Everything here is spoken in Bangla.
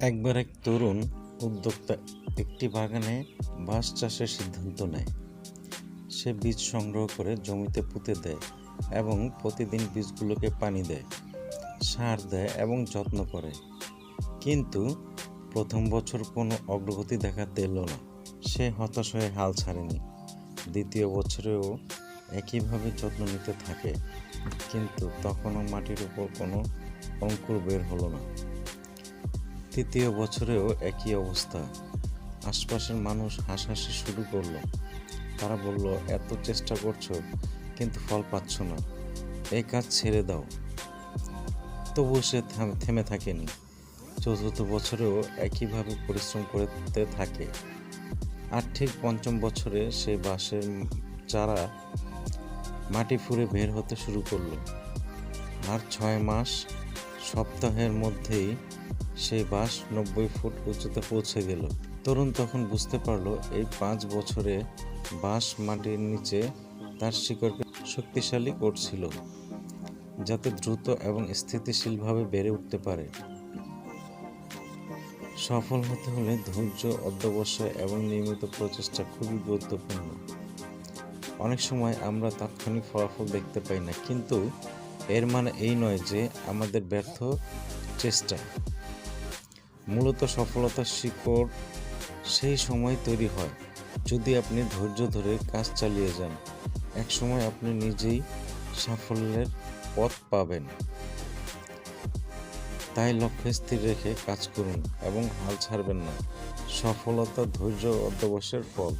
একবার এক তরুণ উদ্যোক্তা একটি বাগানে বাঁশ চাষের সিদ্ধান্ত নেয়। সে বীজ সংগ্রহ করে জমিতে পুঁতে দেয় এবং প্রতিদিন বীজগুলোকে পানি দেয়, সার দেয় এবং যত্ন করে। কিন্তু প্রথম বছর কোনো অগ্রগতি দেখা এলো না। সে হতাশ হয়ে হাল ছাড়েনি। দ্বিতীয় বছরেও একইভাবে যত্ন নিতে থাকে, কিন্তু তখনও মাটির উপর কোনো অঙ্কুর বের হলো না। তৃতীয় বছরেও একই অবস্থা। আশপাশের মানুষ হাসাহাসি শুরু করল। তারা বলল, এত চেষ্টা করছ, কিন্তু ফল পাচ্ছ না। এই কাজ ছেড়ে দাও। তবু সে থাম- থেমে থাকেনি। চতুর্থ বছরেও একইভাবে পরিশ্রম করতে থাকে। আর ঠিক পঞ্চম বছরে সে বাঁশের চারা মাটি ফুঁড়ে বের হতে শুরু করল। আর ছয় মাস সপ্তাহের মধ্যেই সেই বাঁশ নব্বই ফুট উচ্চতে পৌঁছে গেল। তরুণ তখন বুঝতে পারল, এই পাঁচ বছরে বাঁশ মাটির নিচে তার শিকড়কে শক্তিশালী করছিল যাতে দ্রুত এবং স্থিতিশীলভাবে বেড়ে উঠতে পারে। সফল হতে হলে ধৈর্য, অধ্যবসায় এবং নিয়মিত প্রচেষ্টা খুবই গুরুত্বপূর্ণ। অনেক সময় আমরা তাৎক্ষণিক ফলাফল দেখতে পাই না, কিন্তু এর মানে এই নয় যে আমাদের ব্যর্থ চেষ্টা। মূলত সফলতার শিকড় সেই সময় তৈরি হয়, যদি আপনি ধৈর্য ধরে কাজ চালিয়ে যান। এক সময় আপনি নিজেই সাফল্যের পথ পাবেন। তাই লক্ষ্য স্থির রেখে কাজ করুন এবং হাল ছাড়বেন না। সফলতা ধৈর্য অধ্যবসের ফল।